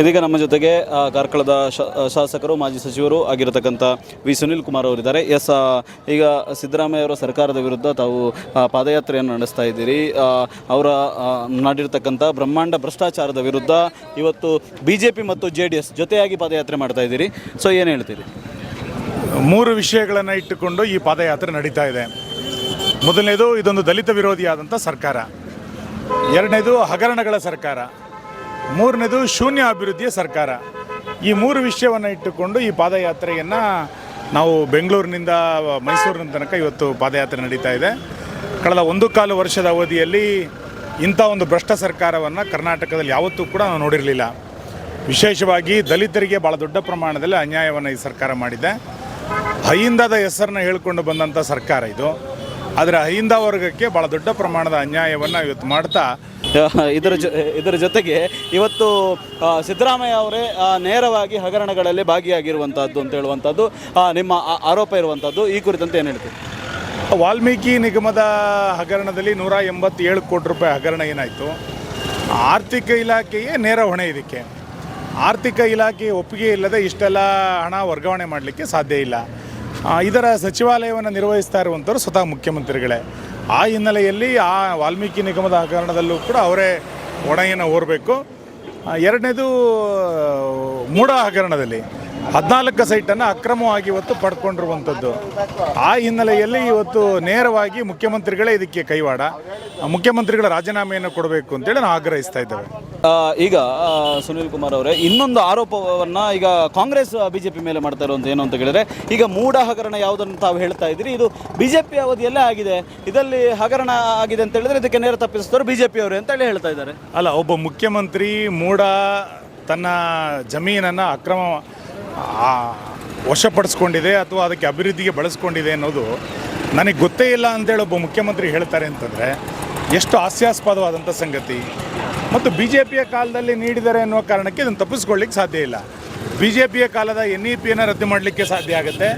ಇದೀಗ ನಮ್ಮ ಜೊತೆಗೆ ಕಾರ್ಕಳದ ಶಾಸಕರು, ಮಾಜಿ ಸಚಿವರು ಆಗಿರತಕ್ಕಂಥ ವಿ. ಸುನಿಲ್ ಕುಮಾರ್ ಅವರಿದ್ದಾರೆ. ಎಸ್ ಈಗ ಸಿದ್ದರಾಮಯ್ಯ ಅವರ ಸರ್ಕಾರದ ವಿರುದ್ಧ ತಾವು ಪಾದಯಾತ್ರೆಯನ್ನು ನಡೆಸ್ತಾ ಇದ್ದೀರಿ. ಅವರ ನಾಡಿರತಕ್ಕಂಥ ಬ್ರಹ್ಮಾಂಡ ಭ್ರಷ್ಟಾಚಾರದ ವಿರುದ್ಧ ಇವತ್ತು ಬಿ ಜೆ ಪಿ ಮತ್ತು ಜೆ ಡಿ ಎಸ್ ಜೊತೆಯಾಗಿ ಪಾದಯಾತ್ರೆ ಮಾಡ್ತಾ ಇದ್ದೀರಿ. ಸೊ, ಏನು ಹೇಳ್ತೀರಿ? ಮೂರು ವಿಷಯಗಳನ್ನು ಇಟ್ಟುಕೊಂಡು ಈ ಪಾದಯಾತ್ರೆ ನಡೀತಾ ಇದೆ. ಮೊದಲನೇದು, ಇದೊಂದು ದಲಿತ ವಿರೋಧಿಯಾದಂಥ ಸರ್ಕಾರ. ಎರಡನೇದು, ಹಗರಣಗಳ ಸರ್ಕಾರ. ಮೂರನೇದು ಶೂನ್ಯ ಅಭಿವೃದ್ಧಿಯ ಸರ್ಕಾರ. ಈ ಮೂರು ವಿಷಯವನ್ನು ಇಟ್ಟುಕೊಂಡು ಈ ಪಾದಯಾತ್ರೆಯನ್ನು ನಾವು ಬೆಂಗಳೂರಿನಿಂದ, ಮೈಸೂರಿನ ತನಕ ಇವತ್ತು ಪಾದಯಾತ್ರೆ ನಡೀತಾ ಇದೆ. ಕಳೆದ ಒಂದು ಕಾಲು ವರ್ಷದ ಅವಧಿಯಲ್ಲಿ ಇಂಥ ಒಂದು ಭ್ರಷ್ಟ ಸರ್ಕಾರವನ್ನು ಕರ್ನಾಟಕದಲ್ಲಿ ಯಾವತ್ತೂ ಕೂಡ ನಾವು ನೋಡಿರಲಿಲ್ಲ. ವಿಶೇಷವಾಗಿ ದಲಿತರಿಗೆ ಭಾಳ ದೊಡ್ಡ ಪ್ರಮಾಣದಲ್ಲಿ ಅನ್ಯಾಯವನ್ನು ಈ ಸರ್ಕಾರ ಮಾಡಿದೆ. ಅಹಿಂದದ ಹೆಸರನ್ನ ಹೇಳ್ಕೊಂಡು ಬಂದಂಥ ಸರ್ಕಾರ ಇದು. ಆದರೆ ಅಹಿಂದ ವರ್ಗಕ್ಕೆ ಭಾಳ ದೊಡ್ಡ ಪ್ರಮಾಣದ ಅನ್ಯಾಯವನ್ನು ಇವತ್ತು ಮಾಡ್ತಾ ಇದರ ಜೊ ಇದರ ಜೊತೆಗೆ ಇವತ್ತು ಸಿದ್ದರಾಮಯ್ಯ ಅವರೇ ನೇರವಾಗಿ ಹಗರಣಗಳಲ್ಲಿ ಭಾಗಿಯಾಗಿರುವಂಥದ್ದು ಅಂತ ಹೇಳುವಂಥದ್ದು ನಿಮ್ಮ ಆರೋಪ ಇರುವಂಥದ್ದು ಈ ಕುರಿತಂತೆ ಏನು ಹೇಳ್ತೀರಿ? ವಾಲ್ಮೀಕಿ ನಿಗಮದ ಹಗರಣದಲ್ಲಿ ನೂರ ಎಂಬತ್ತೇಳು ಕೋಟಿ ರೂಪಾಯಿ ಹಗರಣ ಏನಾಯಿತು? ಆರ್ಥಿಕ ಇಲಾಖೆಯೇ ನೇರ ಹೊಣೆ ಇದಕ್ಕೆ. ಆರ್ಥಿಕ ಇಲಾಖೆ ಒಪ್ಪಿಗೆ ಇಲ್ಲದೆ ಇಷ್ಟೆಲ್ಲ ಹಣ ವರ್ಗಾವಣೆ ಮಾಡಲಿಕ್ಕೆ ಸಾಧ್ಯ ಇಲ್ಲ. ಇದರ ಸಚಿವಾಲಯವನ್ನು ನಿರ್ವಹಿಸ್ತಾ ಇರುವಂಥವ್ರು ಸ್ವತಃ ಮುಖ್ಯಮಂತ್ರಿಗಳೇ. ಆ ಹಿನ್ನೆಲೆಯಲ್ಲಿ ಆ ವಾಲ್ಮೀಕಿ ನಿಗಮದ ಹಗರಣದಲ್ಲೂ ಕೂಡ ಅವರೇ ಹೊಣೆಯನ್ನು ಓರಬೇಕು ಎರಡನೇದು ಮೂಡ ಹಗರಣದಲ್ಲಿ ಹದಿನಾಲ್ಕು ಸೈಟನ್ನು ಅಕ್ರಮವಾಗಿ ಇವತ್ತು ಪಡ್ಕೊಂಡಿರುವಂಥದ್ದು. ಆ ಹಿನ್ನೆಲೆಯಲ್ಲಿ ಇವತ್ತು ನೇರವಾಗಿ ಮುಖ್ಯಮಂತ್ರಿಗಳೇ ಇದಕ್ಕೆ ಕೈವಾಡ. ಮುಖ್ಯಮಂತ್ರಿಗಳ ರಾಜೀನಾಮೆಯನ್ನು ಕೊಡಬೇಕು ಅಂತೇಳಿ ನಾವು ಆಗ್ರಹಿಸ್ತಾ ಇದ್ದೇವೆ. ಈಗ ಸುನಿಲ್ ಕುಮಾರ್ ಅವರೇ, ಇನ್ನೊಂದು ಆರೋಪವನ್ನು ಈಗ ಕಾಂಗ್ರೆಸ್ ಬಿಜೆಪಿ ಮೇಲೆ ಮಾಡ್ತಾ ಇರುವಂತ ಏನು ಅಂತ ಹೇಳಿದ್ರೆ ಈಗ ಮೂಢ ಹಗರಣ ಯಾವುದನ್ನು ತಾವು ಹೇಳ್ತಾ ಇದ್ದೀರಿ? ಇದು ಬಿಜೆಪಿ ಅವಧಿಯಲ್ಲೇ ಆಗಿದೆ. ಇದರಲ್ಲಿ ಹಗರಣ ಆಗಿದೆ ಅಂತ ಹೇಳಿದ್ರೆ ಇದಕ್ಕೆ ನೇರ ತಪ್ಪಿಸಿದವರು ಬಿಜೆಪಿ ಅವರು ಅಂತ ಹೇಳಿ ಹೇಳ್ತಾ ಇದ್ದಾರೆ. ಅಲ್ಲ, ಒಬ್ಬ ಮುಖ್ಯಮಂತ್ರಿ ಮೂಢ ತನ್ನ ಜಮೀನನ್ನು ಅಕ್ರಮ ವಶಪಡಿಸ್ಕೊಂಡಿದೆ ಅಥವಾ ಅದಕ್ಕೆ ಅಭಿವೃದ್ಧಿಗೆ ಬಳಸ್ಕೊಂಡಿದೆ ಅನ್ನೋದು ನನಗೆ ಗೊತ್ತೇ ಇಲ್ಲ ಅಂತೇಳಿ ಒಬ್ಬ ಮುಖ್ಯಮಂತ್ರಿ ಹೇಳ್ತಾರೆ ಅಂತಂದರೆ, ಎಷ್ಟು ಹಾಸ್ಯಾಸ್ಪದವಾದಂಥ ಸಂಗತಿ. ಮತ್ತು ಬಿ ಜೆ ಪಿಯ ಕಾಲದಲ್ಲಿ ನೀಡಿದ್ದಾರೆ ಅನ್ನುವ ಕಾರಣಕ್ಕೆ ಇದನ್ನು ತಪ್ಪಿಸ್ಕೊಳ್ಳಿಕ್ಕೆ ಸಾಧ್ಯ ಇಲ್ಲ. ಬಿ ಜೆ ಪಿಯ ಕಾಲದ ಎನ್ ಇ ಪಿಯನ್ನು ರದ್ದು ಮಾಡಲಿಕ್ಕೆ ಸಾಧ್ಯ ಆಗುತ್ತೆ.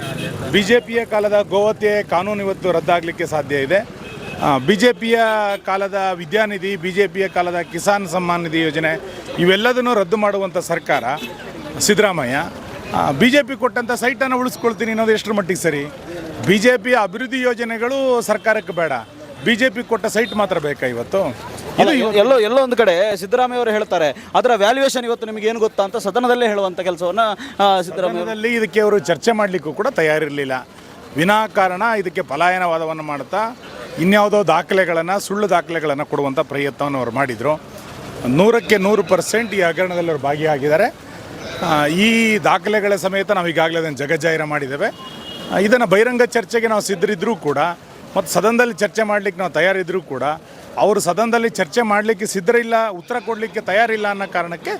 ಬಿ ಜೆ ಪಿಯ ಕಾಲದ ಗೋವತೆ ಕಾನೂನು ಇವತ್ತು ರದ್ದಾಗಲಿಕ್ಕೆ ಸಾಧ್ಯ ಇದೆ. ಬಿ ಜೆ ಪಿಯ ಕಾಲದ ವಿದ್ಯಾನಿಧಿ ಬಿ ಜೆ ಪಿಯ ಕಾಲದ ಕಿಸಾನ್ ಸಮ್ಮಾನ್ ನಿಧಿ ಯೋಜನೆ ಇವೆಲ್ಲದನ್ನು ರದ್ದು ಮಾಡುವಂಥ ಸರ್ಕಾರ, ಸಿದ್ದರಾಮಯ್ಯ ಬಿ ಜೆ ಪಿ ಕೊಟ್ಟಂಥ ಸೈಟನ್ನು ಉಳಿಸ್ಕೊಳ್ತೀನಿ ಅನ್ನೋದು ಎಷ್ಟರ ಮಟ್ಟಿಗೆ ಸರಿ? ಬಿ ಜೆ ಪಿಯ ಅಭಿವೃದ್ಧಿ ಯೋಜನೆಗಳು ಸರ್ಕಾರಕ್ಕೆ ಬೇಡ. ಬಿ ಜೆ ಪಿ ಕೊಟ್ಟ ಸೈಟ್ ಮಾತ್ರ ಬೇಕಾ ಇವತ್ತು? ಎಲ್ಲೋ ಎಲ್ಲೋ ಒಂದು ಕಡೆ ಸಿದ್ದರಾಮಯ್ಯ ಅವರು ಹೇಳ್ತಾರೆ ಅದರ ವ್ಯಾಲ್ಯೂಯೇಷನ್ ಇವತ್ತು ನಿಮಗೆ ಏನು ಗೊತ್ತಾ ಅಂತ ಸದನದಲ್ಲೇ ಹೇಳುವಂಥ ಕೆಲಸವನ್ನು ಸಿದ್ದರಾಮಯ್ಯ ಇದಕ್ಕೆ ಅವರು ಚರ್ಚೆ ಮಾಡಲಿಕ್ಕೂ ಕೂಡ ತಯಾರಿರಲಿಲ್ಲ. ವಿನಾಕಾರಣ ಇದಕ್ಕೆ ಪಲಾಯನವಾದವನ್ನು ಮಾಡ್ತಾ ಇನ್ಯಾವುದೋ ದಾಖಲೆಗಳನ್ನು ಸುಳ್ಳು ದಾಖಲೆಗಳನ್ನು ಕೊಡುವಂಥ ಪ್ರಯತ್ನವನ್ನು ಅವರು ಮಾಡಿದರು. ನೂರಕ್ಕೆ ನೂರು ಪರ್ಸೆಂಟ್ ಈ ಹಗರಣದಲ್ಲಿ ಅವರು ಭಾಗಿಯಾಗಿದ್ದಾರೆ. ಈ ದಾಖಲೆಗಳ ಸಮೇತ ನಾವು ಈಗಾಗಲೇ ಅದನ್ನು ಜಗಜ್ಜಾಹಿರ ಮಾಡಿದ್ದೇವೆ. ಇದನ್ನು ಬಹಿರಂಗ ಚರ್ಚೆಗೆ ನಾವು ಸಿದ್ಧರಿದ್ದರೂ ಕೂಡ ಮತ್ತು ಸದನದಲ್ಲಿ ಚರ್ಚೆ ಮಾಡಲಿಕ್ಕೆ ನಾವು ತಯಾರಿದ್ದರೂ ಕೂಡ ಅವರು ಸದನದಲ್ಲಿ ಚರ್ಚೆ ಮಾಡಲಿಕ್ಕೆ ಸಿದ್ಧರಿಲ್ಲ ಉತ್ತರ ಕೊಡಲಿಕ್ಕೆ ತಯಾರಿಲ್ಲ ಅನ್ನೋ ಕಾರಣಕ್ಕೆ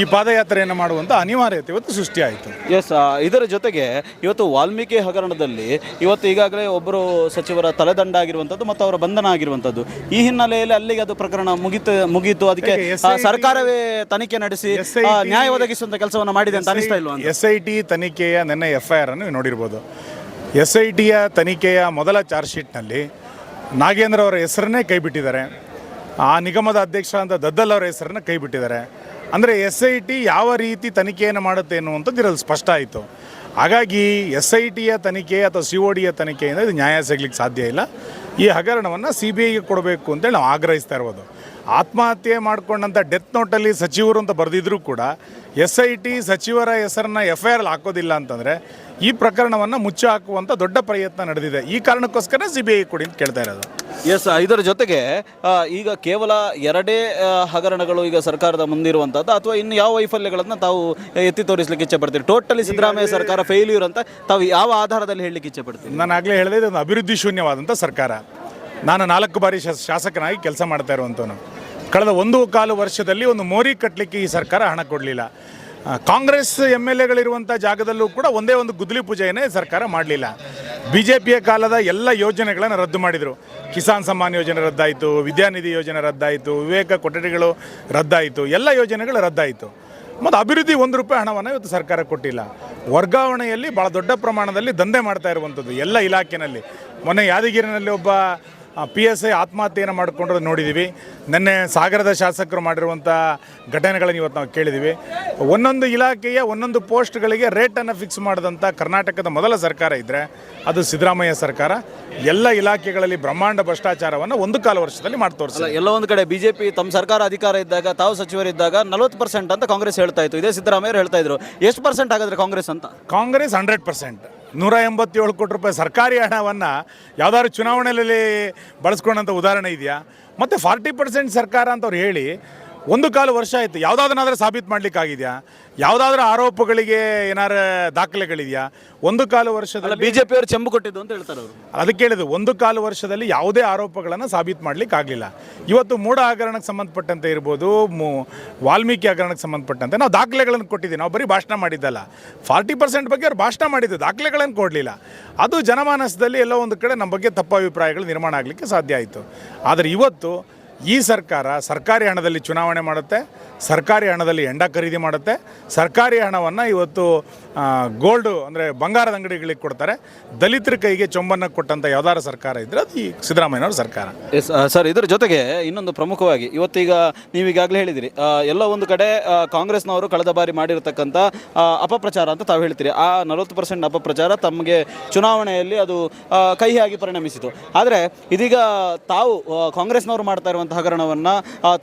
ಈ ಪಾದಯಾತ್ರೆಯನ್ನು ಮಾಡುವಂಥ ಅನಿವಾರ್ಯತೆ ಇವತ್ತು ಸೃಷ್ಟಿಯಾಯಿತು. ಎಸ್ ಇದರ ಜೊತೆಗೆ ಇವತ್ತು ವಾಲ್ಮೀಕಿ ಹಗರಣದಲ್ಲಿ ಇವತ್ತು ಈಗಾಗಲೇ ಒಬ್ಬರು ಸಚಿವರ ತಲೆದಂಡ ಆಗಿರುವಂಥದ್ದು ಮತ್ತು ಅವರ ಬಂಧನ ಆಗಿರುವಂಥದ್ದು. ಈ ಹಿನ್ನೆಲೆಯಲ್ಲಿ ಅಲ್ಲಿಗೆ ಅದು ಪ್ರಕರಣ ಮುಗಿತು ಮುಗಿಯಿತು ಅದಕ್ಕೆ ಸರ್ಕಾರವೇ ತನಿಖೆ ನಡೆಸಿ ನ್ಯಾಯ ಒದಗಿಸುವಂಥ ಕೆಲಸವನ್ನು ಮಾಡಿದೆ ಅಂತ ಅನಿಸ್ತಾ ಇಲ್ವಾ ಅಂತ? ಎಸ್ ಐ ಟಿ ತನಿಖೆಯ ನಿನ್ನೆ ಎಫ್ ಐ ಆರ್ ಅನ್ನು ನೋಡಿರ್ಬೋದು. ಎಸ್ ಐ ಟಿಯ ತನಿಖೆಯ ಮೊದಲ ಚಾರ್ಜ್ ಶೀಟ್ನಲ್ಲಿ ನಾಗೇಂದ್ರ ಅವರ ಹೆಸರನ್ನೇ ಕೈಬಿಟ್ಟಿದ್ದಾರೆ. ಆ ನಿಗಮದ ಅಧ್ಯಕ್ಷ ಅಂತ ದದ್ದಲ್ ಅವರ ಹೆಸರನ್ನ ಕೈಬಿಟ್ಟಿದ್ದಾರೆ. ಅಂದರೆ ಎಸ್ ಐ ಟಿ ಯಾವ ರೀತಿ ತನಿಖೆಯನ್ನು ಮಾಡುತ್ತೆ ಅನ್ನುವಂಥದ್ದು ಇರಲ್ಲಿ ಸ್ಪಷ್ಟ ಆಯಿತು. ಹಾಗಾಗಿ ಎಸ್ ಐ ಟಿಯ ತನಿಖೆ ಅಥವಾ ಸಿ ಒ ಡಿಯ ತನಿಖೆಯಿಂದ ಇದು ನ್ಯಾಯ ಸಿಗ್ಲಿಕ್ಕೆ ಸಾಧ್ಯ ಇಲ್ಲ. ಈ ಹಗರಣವನ್ನು ಸಿ ಬಿ ಐಗೆ ಕೊಡಬೇಕು ಅಂತೇಳಿ ನಾವು ಆಗ್ರಹಿಸ್ತಾ ಇರ್ಬೋದು. ಆತ್ಮಹತ್ಯೆ ಮಾಡಿಕೊಂಡಂಥ ಡೆತ್ ನೋಟಲ್ಲಿ ಸಚಿವರು ಅಂತ ಬರೆದಿದ್ರೂ ಕೂಡ ಎಸ್ ಐ ಟಿ ಸಚಿವರ ಹೆಸರನ್ನ ಎಫ್ ಐ ಆರ್ ಹಾಕೋದಿಲ್ಲ ಅಂತಂದರೆ ಈ ಪ್ರಕರಣವನ್ನು ಮುಚ್ಚಿ ಹಾಕುವಂಥ ದೊಡ್ಡ ಪ್ರಯತ್ನ ನಡೆದಿದೆ. ಈ ಕಾರಣಕ್ಕೋಸ್ಕರ ಸಿ ಬಿ ಐ ಕೊಡಿ ಅಂತ ಕೇಳ್ತಾ ಇರೋದು. ಎಸ್ ಇದರ ಜೊತೆಗೆ ಈಗ ಕೇವಲ ಎರಡೇ ಹಗರಣಗಳು ಈಗ ಸರ್ಕಾರದ ಮುಂದಿರುವಂಥದ್ದು ಅಥವಾ ಇನ್ನು ಯಾವ ವೈಫಲ್ಯಗಳನ್ನು ತಾವು ಎತ್ತಿ ತೋರಿಸಲಿಕ್ಕೆ ಇಚ್ಛೆ ಪಡ್ತೀರಿ? ಟೋಟಲಿ ಸಿದ್ದರಾಮಯ್ಯ ಸರ್ಕಾರ ಫೇಲ್ಯೂರ್ ಅಂತ ತಾವು ಯಾವ ಆಧಾರದಲ್ಲಿ ಹೇಳಲಿಕ್ಕೆ ಇಚ್ಛೆ ಪಡ್ತೀರಿ? ನಾನು ಆಗಲೇ ಹೇಳಿದೆ ಇದೊಂದು ಅಭಿವೃದ್ಧಿ ಶೂನ್ಯವಾದಂಥ ಸರ್ಕಾರ. ನಾನು ನಾಲ್ಕು ಬಾರಿ ಶಾಸ- ಶಾಸಕನಾಗಿ ಕೆಲಸ ಮಾಡ್ತಾ ಇರುವಂಥವನು ಕಳೆದ ಒಂದು ಕಾಲು ವರ್ಷದಲ್ಲಿ ಒಂದು ಮೋರಿ ಕಟ್ಟಲಿಕ್ಕೆ ಈ ಸರ್ಕಾರ ಹಣ ಕೊಡಲಿಲ್ಲ. ಕಾಂಗ್ರೆಸ್ ಎಂ ಎಲ್ ಎಗಳಿರುವಂಥ ಜಾಗದಲ್ಲೂ ಕೂಡ ಒಂದೇ ಒಂದು ಗುದ್ದಲಿ ಪೂಜೆಯನ್ನೇ ಸರ್ಕಾರ ಮಾಡಲಿಲ್ಲ. ಬಿ ಜೆ ಪಿಯ ಕಾಲದ ಎಲ್ಲ ಯೋಜನೆಗಳನ್ನು ರದ್ದು ಮಾಡಿದರು. ಕಿಸಾನ್ ಸಮ್ಮಾನ್ ಯೋಜನೆ ರದ್ದಾಯಿತು, ವಿದ್ಯಾನಿಧಿ ಯೋಜನೆ ರದ್ದಾಯಿತು, ವಿವೇಕ ಕೊಠಡಿಗಳು ರದ್ದಾಯಿತು, ಎಲ್ಲ ಯೋಜನೆಗಳು ರದ್ದಾಯಿತು. ಮತ್ತು ಅಭಿವೃದ್ಧಿ ಒಂದು ರೂಪಾಯಿ ಹಣವನ್ನು ಇವತ್ತು ಸರ್ಕಾರ ಕೊಟ್ಟಿಲ್ಲ. ವರ್ಗಾವಣೆಯಲ್ಲಿ ಭಾಳ ದೊಡ್ಡ ಪ್ರಮಾಣದಲ್ಲಿ ದಂಧೆ ಮಾಡ್ತಾ ಇರುವಂಥದ್ದು ಎಲ್ಲ ಇಲಾಖೆಯಲ್ಲಿ ಮೊನ್ನೆ ಯಾದಗಿರಿನಲ್ಲಿ ಒಬ್ಬ ಪಿ ಎಸ್ ಐ ಆತ್ಮಹತ್ಯೆಯನ್ನು ಮಾಡಿಕೊಂಡ್ರೆ ನೋಡಿದ್ದೀವಿ ನಿನ್ನೆ ಸಾಗರದ ಶಾಸಕರು ಮಾಡಿರುವಂಥ ಘಟನೆಗಳನ್ನು ಇವತ್ತು ನಾವು ಕೇಳಿದ್ದೀವಿ ಒಂದೊಂದು ಇಲಾಖೆಯ ಒಂದೊಂದು ಪೋಸ್ಟ್ಗಳಿಗೆ ರೇಟನ್ನು ಫಿಕ್ಸ್ ಮಾಡಿದಂಥ ಕರ್ನಾಟಕದ ಮೊದಲ ಸರ್ಕಾರ ಇದ್ದರೆ ಅದು ಸಿದ್ದರಾಮಯ್ಯ ಸರ್ಕಾರ. ಎಲ್ಲ ಇಲಾಖೆಗಳಲ್ಲಿ ಬ್ರಹ್ಮಾಂಡ ಭ್ರಷ್ಟಾಚಾರವನ್ನು ಒಂದು ಕಾಲ ವರ್ಷದಲ್ಲಿ ಮಾಡಿ ತೋರಿಸಲ್ಲ ಎಲ್ಲ ಒಂದು ಕಡೆ ಬಿಜೆಪಿ ತಮ್ಮ ಸರ್ಕಾರ ಅಧಿಕಾರ ಇದ್ದಾಗ ತಾವು ಸಚಿವರಿದ್ದಾಗ ನಲವತ್ತು ಪರ್ಸೆಂಟ್ ಅಂತ ಕಾಂಗ್ರೆಸ್ ಹೇಳ್ತಾ ಇತ್ತು. ಇದೇ ಸಿದ್ದರಾಮಯ್ಯ ಹೇಳ್ತಾ ಇದ್ರು. ಎಷ್ಟು ಪರ್ಸೆಂಟ್ ಆಗಿದ್ರೆ ಕಾಂಗ್ರೆಸ್ ಅಂತ? ಕಾಂಗ್ರೆಸ್ ಹಂಡ್ರೆಡ್ ಪರ್ಸೆಂಟ್ ನೂರ ಎಂಬತ್ತೇಳು ಕೋಟಿ ರೂಪಾಯಿ ಸರ್ಕಾರಿ ಹಣವನ್ನು ಯಾವ್ದಾದ್ರು ಚುನಾವಣೆಯಲ್ಲಿ ಬಳಸ್ಕೊಂಡಂಥ ಉದಾಹರಣೆ ಇದೆಯಾ? ಮತ್ತು ಫಾರ್ಟಿ ಪರ್ಸೆಂಟ್ ಸರ್ಕಾರ ಅಂತವ್ರು ಹೇಳಿ ಒಂದು ಕಾಲು ವರ್ಷ ಆಯಿತು. ಯಾವುದಾದ್ರನ್ನಾದ್ರೂ ಸಾಬೀತು ಮಾಡಲಿಕ್ಕಾಗಿದೆಯಾ? ಯಾವುದಾದ್ರೂ ಆರೋಪಗಳಿಗೆ ಏನಾರ ದಾಖಲೆಗಳಿದೆಯಾ? ಒಂದು ಕಾಲು ವರ್ಷದಲ್ಲಿ ಬಿಜೆಪಿ ಅವರು ಚೆಂಬು ಕೊಟ್ಟಿದ್ದು ಅಂತ ಹೇಳ್ತಾರೆ ಅವರು. ಅದಕ್ಕೆ ಹೇಳಿದ್ರು ಒಂದು ಕಾಲು ವರ್ಷದಲ್ಲಿ ಯಾವುದೇ ಆರೋಪಗಳನ್ನು ಸಾಬೀತು ಮಾಡಲಿಕ್ಕೆ ಆಗಲಿಲ್ಲ. ಇವತ್ತು ಮೂಢ ಹಗರಣಕ್ಕೆ ಸಂಬಂಧಪಟ್ಟಂತೆ ಇರ್ಬೋದು ಮು ವಾಲ್ಮೀಕಿ ಹಗರಣಕ್ಕೆ ಸಂಬಂಧಪಟ್ಟಂತೆ ನಾವು ದಾಖಲೆಗಳನ್ನು ಕೊಟ್ಟಿದ್ದೀವಿ. ನಾವು ಬರೀ ಭಾಷಣ ಮಾಡಿದ್ದಲ್ಲ. ಫಾರ್ಟಿ ಪರ್ಸೆಂಟ್ ಬಗ್ಗೆ ಅವ್ರು ಭಾಷಣ ಮಾಡಿದ್ದು ದಾಖಲೆಗಳನ್ನು ಕೊಡಲಿಲ್ಲ. ಅದು ಜನಮಾನಸದಲ್ಲಿ ಎಲ್ಲೋ ಒಂದು ಕಡೆ ನಮ್ಮ ಬಗ್ಗೆ ತಪ್ಪು ಅಭಿಪ್ರಾಯಗಳು ನಿರ್ಮಾಣ ಆಗಲಿಕ್ಕೆ ಸಾಧ್ಯ ಆಯಿತು. ಆದರೆ ಇವತ್ತು ಈ ಸರ್ಕಾರ ಸರ್ಕಾರಿ ಹಣದಲ್ಲಿ ಚುನಾವಣೆ ಮಾಡುತ್ತೆ, ಸರ್ಕಾರಿ ಹಣದಲ್ಲಿ ಎಂಡ ಖರೀದಿ ಮಾಡುತ್ತೆ, ಸರ್ಕಾರಿ ಹಣವನ್ನು ಇವತ್ತು ಗೋಲ್ಡು ಅಂದರೆ ಬಂಗಾರದ ಅಂಗಡಿಗಳಿಗೆ ಕೊಡ್ತಾರೆ. ದಲಿತರ ಕೈಗೆ ಚೊಂಬನ್ನ ಕೊಟ್ಟಂಥ ಯಾವ್ದಾರ ಸರ್ಕಾರ ಇದ್ದರೆ ಅದು ಈ ಸಿದ್ದರಾಮಯ್ಯನವ್ರ ಸರ್ಕಾರ. ಸರ್, ಇದ್ರ ಜೊತೆಗೆ ಇನ್ನೊಂದು ಪ್ರಮುಖವಾಗಿ, ಇವತ್ತೀಗ ನೀವು ಈಗಾಗಲೇ ಹೇಳಿದಿರಿ ಎಲ್ಲ ಒಂದು ಕಡೆ ಕಾಂಗ್ರೆಸ್ನವರು ಕಳೆದ ಬಾರಿ ಮಾಡಿರತಕ್ಕಂಥ ಅಪಪ್ರಚಾರ ಅಂತ ತಾವು ಹೇಳ್ತೀರಿ. ಆ ನಲವತ್ತು ಪರ್ಸೆಂಟ್ ಅಪಪ್ರಚಾರ ತಮಗೆ ಚುನಾವಣೆಯಲ್ಲಿ ಅದು ಕಹಿಯಾಗಿ ಪರಿಣಮಿಸಿತು. ಆದರೆ ಇದೀಗ ತಾವು ಕಾಂಗ್ರೆಸ್ನವರು ಮಾಡ್ತಾ ಹಗರಣವನ್ನು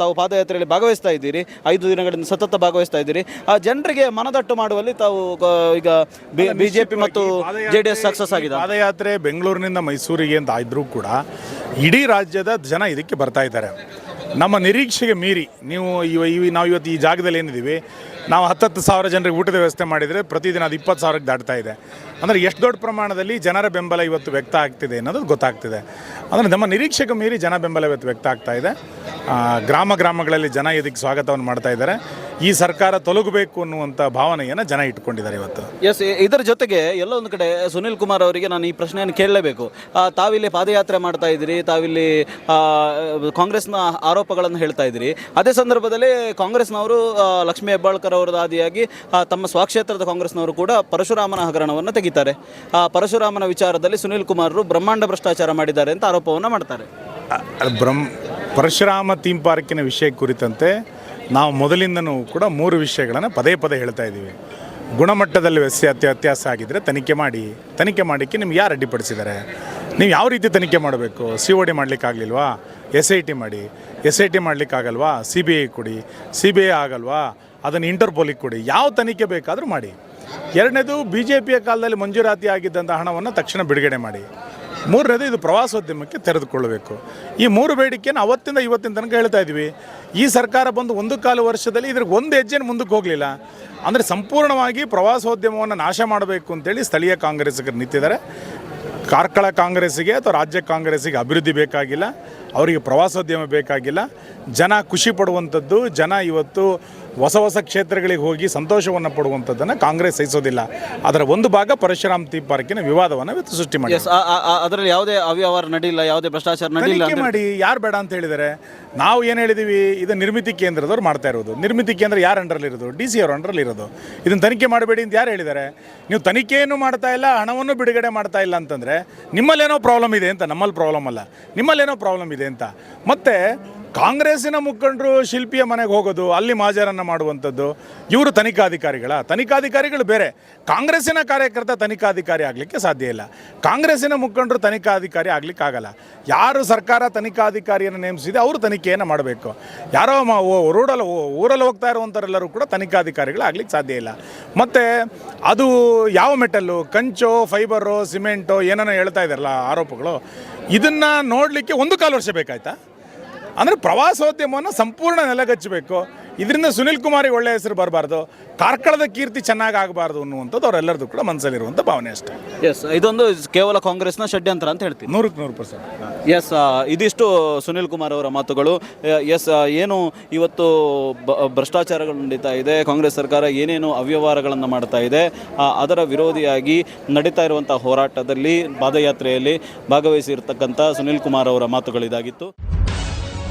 ತಾವು ಪಾದಯಾತ್ರೆಯಲ್ಲಿ ಭಾಗವಹಿಸ್ತಾ ಇದ್ದೀರಿ. ಐದು ದಿನಗಳಿಂದ ಸತತ ಭಾಗವಹಿಸ್ತಾ ಇದ್ದೀರಿ. ಆ ಜನರಿಗೆ ಮನದಟ್ಟು ಮಾಡುವಲ್ಲಿ ತಾವು ಈಗ ಬಿ ಜೆ ಪಿ ಮತ್ತು ಜೆ ಡಿ ಎಸ್ ಸಕ್ಸಸ್ ಆಗಿದೆ ಪಾದಯಾತ್ರೆ ಬೆಂಗಳೂರಿನಿಂದ ಮೈಸೂರಿಗೆ ಅಂತ ಇದ್ರೂ ಕೂಡ ಇಡೀ ರಾಜ್ಯದ ಜನ ಇದಕ್ಕೆ ಬರ್ತಾ ಇದ್ದಾರೆ. ನಮ್ಮ ನಿರೀಕ್ಷೆಗೆ ಮೀರಿ ನೀವು ಇವ ಇವ ನಾವು ಇವತ್ತು ಈ ಜಾಗದಲ್ಲಿ ಏನಿದ್ದೀವಿ ನಾವು ಹತ್ತತ್ತು ಸಾವಿರ ಜನರಿಗೆ ಊಟದ ವ್ಯವಸ್ಥೆ ಮಾಡಿದರೆ ಪ್ರತಿದಿನ ಅದು ಇಪ್ಪತ್ತು ಸಾವಿರಕ್ಕೆ ದಾಟ್ತಾ ಇದೆ. ಅಂದರೆ ಎಷ್ಟು ದೊಡ್ಡ ಪ್ರಮಾಣದಲ್ಲಿ ಜನರ ಬೆಂಬಲ ಇವತ್ತು ವ್ಯಕ್ತ ಆಗ್ತಿದೆ ಅನ್ನೋದು ಗೊತ್ತಾಗ್ತಿದೆ. ಅಂದರೆ ನಮ್ಮ ನಿರೀಕ್ಷೆಗೆ ಮೀರಿ ಜನ ಬೆಂಬಲ ಇವತ್ತು ವ್ಯಕ್ತ ಆಗ್ತಾ ಇದೆ. ಗ್ರಾಮ ಗ್ರಾಮಗಳಲ್ಲಿ ಜನ ಇದಕ್ಕೆ ಸ್ವಾಗತವನ್ನು ಮಾಡ್ತಾ ಇದ್ದಾರೆ. ಈ ಸರ್ಕಾರ ತೊಲಗಬೇಕು ಅನ್ನುವಂಥ ಭಾವನೆಯನ್ನು ಜನ ಇಟ್ಕೊಂಡಿದ್ದಾರೆ ಇವತ್ತು. ಎಸ್ ಇದರ ಜೊತೆಗೆ ಎಲ್ಲ ಒಂದು ಕಡೆ ಸುನಿಲ್ ಕುಮಾರ್ ಅವರಿಗೆ ನಾನು ಈ ಪ್ರಶ್ನೆಯನ್ನು ಕೇಳಲೇಬೇಕು. ಆ, ತಾವಿಲ್ಲಿ ಪಾದಯಾತ್ರೆ ಮಾಡ್ತಾ ಇದ್ದೀರಿ ತಾವಿಲ್ಲಿ ಆ, ಕಾಂಗ್ರೆಸ್ನ ಆರೋಪಗಳನ್ನು ಹೇಳ್ತಾ ಇದ್ದೀರಿ. ಅದೇ ಸಂದರ್ಭದಲ್ಲಿ ಕಾಂಗ್ರೆಸ್ನವರು ಆ, ಲಕ್ಷ್ಮೀ ಹೆಬ್ಬಾಳ್ಕರ್ ಅವರದ ಆದಿಯಾಗಿ ಆ, ತಮ್ಮ ಸ್ವಕ್ಷೇತ್ರದ ಕಾಂಗ್ರೆಸ್ನವರು ಕೂಡ ಪರಶುರಾಮನ ಹಗರಣವನ್ನು ತೆಗಿತಾರೆ. ಆ ಪರಶುರಾಮನ ವಿಚಾರದಲ್ಲಿ ಸುನಿಲ್ ಕುಮಾರರು ಬ್ರಹ್ಮಾಂಡ ಭ್ರಷ್ಟಾಚಾರ ಮಾಡಿದ್ದಾರೆ ಅಂತ ಆರೋಪವನ್ನು ಮಾಡ್ತಾರೆ. ಅ- ಬ್ರಹ್ಮ ಪರಶುರಾಮ ಥೀಮ್ ಪಾರ್ಕಿನ ವಿಷಯ ಕುರಿತಂತೆ ನಾವು ಮೊದಲಿಂದನೂ ಕೂಡ ಮೂರು ವಿಷಯಗಳನ್ನು ಪದೇ ಪದೇ ಹೇಳ್ತಾ ಇದ್ದೀವಿ. ಗುಣಮಟ್ಟದಲ್ಲಿ ವ್ಯತ್ಯ ವ್ಯತ್ಯಾಸ ಆಗಿದ್ದರೆ ತನಿಖೆ ಮಾಡಿ, ತನಿಖೆ ಮಾಡಲಿಕ್ಕೆ ನಿಮ್ಗೆ ಯಾರು ಅಡ್ಡಿಪಡಿಸಿದ್ದಾರೆ? ನೀವು ಯಾವ ರೀತಿ ತನಿಖೆ ಮಾಡಬೇಕು? ಸಿ ಒ ಡಿ ಮಾಡಲಿಕ್ಕಾಗಲಿಲ್ವಾ? ಎಸ್ ಐ ಟಿ ಮಾಡಿ. ಎಸ್ ಐ ಟಿ ಮಾಡಲಿಕ್ಕಾಗಲ್ವಾ? ಸಿ ಬಿ ಐ ಕೊಡಿ. ಸಿ ಬಿ ಐ ಆಗಲ್ವಾ? ಅದನ್ನು ಇಂಟರ್ಪೋಲಿಗೆ ಕೊಡಿ. ಯಾವ ತನಿಖೆ ಬೇಕಾದರೂ ಮಾಡಿ. ಎರಡನೇದು ಬಿ ಜೆ ಪಿಯ ಕಾಲದಲ್ಲಿ ಮಂಜೂರಾತಿ ಆಗಿದ್ದಂಥ ಹಣವನ್ನು ತಕ್ಷಣ ಬಿಡುಗಡೆ ಮಾಡಿ. ಮೂರನೇದು ಇದು ಪ್ರವಾಸೋದ್ಯಮಕ್ಕೆ ತೆರೆದುಕೊಳ್ಳಬೇಕು. ಈ ಮೂರು ಬೇಡಿಕೆಯನ್ನು ಅವತ್ತಿಂದ ಇವತ್ತಿನ ತನಕ ಹೇಳ್ತಾ ಇದ್ವಿ. ಈ ಸರ್ಕಾರ ಬಂದು ಒಂದು ಕಾಲು ವರ್ಷದಲ್ಲಿ ಇದ್ರಿಗೆ ಒಂದು ಹೆಜ್ಜೆನ ಮುಂದಕ್ಕೆ ಹೋಗಲಿಲ್ಲ. ಅಂದರೆ ಸಂಪೂರ್ಣವಾಗಿ ಪ್ರವಾಸೋದ್ಯಮವನ್ನು ನಾಶ ಮಾಡಬೇಕು ಅಂತೇಳಿ ಸ್ಥಳೀಯ ಕಾಂಗ್ರೆಸ್ಗರು ನಿಂತಿದ್ದಾರೆ. ಕಾರ್ಕಳ ಕಾಂಗ್ರೆಸ್ಸಿಗೆ ಅಥವಾ ರಾಜ್ಯ ಕಾಂಗ್ರೆಸ್ಸಿಗೆ ಅಭಿವೃದ್ಧಿ ಬೇಕಾಗಿಲ್ಲ. ಅವರಿಗೆ ಪ್ರವಾಸೋದ್ಯಮ ಬೇಕಾಗಿಲ್ಲ. ಜನ ಖುಷಿ ಪಡುವಂಥದ್ದು, ಜನ ಇವತ್ತು ಹೊಸ ಹೊಸ ಕ್ಷೇತ್ರಗಳಿಗೆ ಹೋಗಿ ಸಂತೋಷವನ್ನು ಪಡುವಂಥದ್ದನ್ನು ಕಾಂಗ್ರೆಸ್ ಸಹಿಸೋದಿಲ್ಲ. ಅದರ ಒಂದು ಭಾಗ ಪರಶುರಾಮ್ ಥೀಮ್ ಪಾರ್ಕಿನ ವಿವಾದವನ್ನು ಸೃಷ್ಟಿ ಮಾಡಿ ಅದರಲ್ಲಿ ಯಾವುದೇ ಅವ್ಯವಹಾರ ನಡೆಯಿಲ್ಲ ಯಾವುದೇ ಭ್ರಷ್ಟಾಚಾರ ನಡೆಯಿಲ್ಲ ಮಾಡಿ ಯಾರು ಬೇಡ ಅಂತ ಹೇಳಿದರೆ? ನಾವು ಏನು ಹೇಳಿದೀವಿ? ಇದು ನಿರ್ಮಿತಿ ಕೇಂದ್ರದವ್ರು ಮಾಡ್ತಾ ಇರೋದು. ನಿರ್ಮಿತಿ ಕೇಂದ್ರ ಯಾರು ಅಂಡರಲ್ಲಿ ಇರೋದು? ಡಿ ಸಿ ಅವ್ರ ಅಂಡರಲ್ಲಿ ಇರೋದು. ಇದನ್ನು ತನಿಖೆ ಮಾಡಬೇಡಿ ಅಂತ ಯಾರು ಹೇಳಿದ್ದಾರೆ ನೀವು ತನಿಖೆಯನ್ನು ಮಾಡ್ತಾ ಇಲ್ಲ ಹಣವನ್ನು ಬಿಡುಗಡೆ ಮಾಡ್ತಾ ಇಲ್ಲ ಅಂತಂದರೆ ನಿಮ್ಮಲ್ಲೇನೋ ಪ್ರಾಬ್ಲಮ್ ಇದೆ ಅಂತ ನಮ್ಮಲ್ಲಿ ಪ್ರಾಬ್ಲಮ್ ಅಲ್ಲ. ನಿಮ್ಮಲ್ಲೇನೋ ಪ್ರಾಬ್ಲಮ್ ಇದೆ ಅಂತ. ಮತ್ತು ಕಾಂಗ್ರೆಸ್ಸಿನ ಮುಖಂಡರು ಶಿಲ್ಪಿಯ ಮನೆಗೆ ಹೋಗೋದು, ಅಲ್ಲಿ ಮಾಜರನ್ನು ಮಾಡುವಂಥದ್ದು, ಇವರು ತನಿಖಾಧಿಕಾರಿಗಳ? ತನಿಖಾಧಿಕಾರಿಗಳು ಬೇರೆ. ಕಾಂಗ್ರೆಸ್ಸಿನ ಕಾರ್ಯಕರ್ತ ತನಿಖಾಧಿಕಾರಿ ಆಗಲಿಕ್ಕೆ ಸಾಧ್ಯ ಇಲ್ಲ. ಕಾಂಗ್ರೆಸ್ಸಿನ ಮುಖಂಡರು ತನಿಖಾಧಿಕಾರಿ ಆಗಲಿಕ್ಕೆ ಆಗಲ್ಲ. ಯಾರು ಸರ್ಕಾರ ತನಿಖಾಧಿಕಾರಿಯನ್ನು ನೇಮಿಸಿದೆ, ಅವರು ತನಿಖೆಯನ್ನು ಮಾಡಬೇಕು. ಯಾರೋ ಮ ರೋಡಲ್ಲಿ ಊರಲ್ಲಿ ಹೋಗ್ತಾ ಇರುವಂಥವರೆಲ್ಲರೂ ಕೂಡ ತನಿಖಾಧಿಕಾರಿಗಳು ಆಗ್ಲಿಕ್ಕೆ ಸಾಧ್ಯ ಇಲ್ಲ. ಮತ್ತು ಅದು ಯಾವ ಮೆಟಲ್ಲು? ಕಂಚೋ, ಫೈಬರು, ಸಿಮೆಂಟೋ ಏನೋ ಹೇಳ್ತಾ ಇದ್ದಾರಲ್ಲ ಆರೋಪಗಳು. ಇದನ್ನು ನೋಡಲಿಕ್ಕೆ ಒಂದು ಕಾಲು ವರ್ಷ ಬೇಕಾಯ್ತಾ? ಅಂದರೆ ಪ್ರವಾಸೋದ್ಯಮವನ್ನು ಸಂಪೂರ್ಣ ನೆಲೆಗಚ್ಚಬೇಕು. ಇದರಿಂದ ಸುನಿಲ್ ಕುಮಾರಿಗೆ ಒಳ್ಳೆಯ ಹೆಸರು ಬರಬಾರ್ದು. ಕಾರ್ಕಳದ ಕೀರ್ತಿ ಚೆನ್ನಾಗಿ ಆಗಬಾರ್ದು ಅನ್ನುವಂಥದ್ದು ಅವರೆಲ್ಲರದು ಕೂಡ ಮನಸ್ಸಲ್ಲಿರುವಂಥ ಭಾವನೆ ಅಷ್ಟೇ. ಎಸ್ ಇದೊಂದು ಕೇವಲ ಕಾಂಗ್ರೆಸ್ನ ಷಡ್ಯಂತ್ರ ಅಂತ ಹೇಳ್ತೀವಿ. ನೂರಕ್ಕೆ ನೂರು ಪರ್ಸೆಂಟ್ ಎಸ್ ಇದಿಷ್ಟು ಸುನಿಲ್ ಕುಮಾರ್ ಅವರ ಮಾತುಗಳು. ಎಸ್ ಏನು ಇವತ್ತು ಬ- ಭ್ರಷ್ಟಾಚಾರಗಳು ನಡೀತಾ ಇದೆ ಕಾಂಗ್ರೆಸ್ ಸರ್ಕಾರ ಏನೇನು ಅವ್ಯವಹಾರಗಳನ್ನು ಮಾಡ್ತಾ ಇದೆ ಅದರ ವಿರೋಧಿಯಾಗಿ ನಡೀತಾ ಇರುವಂಥ ಹೋರಾಟದಲ್ಲಿ ಪಾದಯಾತ್ರೆಯಲ್ಲಿ ಭಾಗವಹಿಸಿರ್ತಕ್ಕಂಥ ಸುನಿಲ್ ಕುಮಾರ್ ಅವರ ಮಾತುಗಳಿದಾಗಿತ್ತು.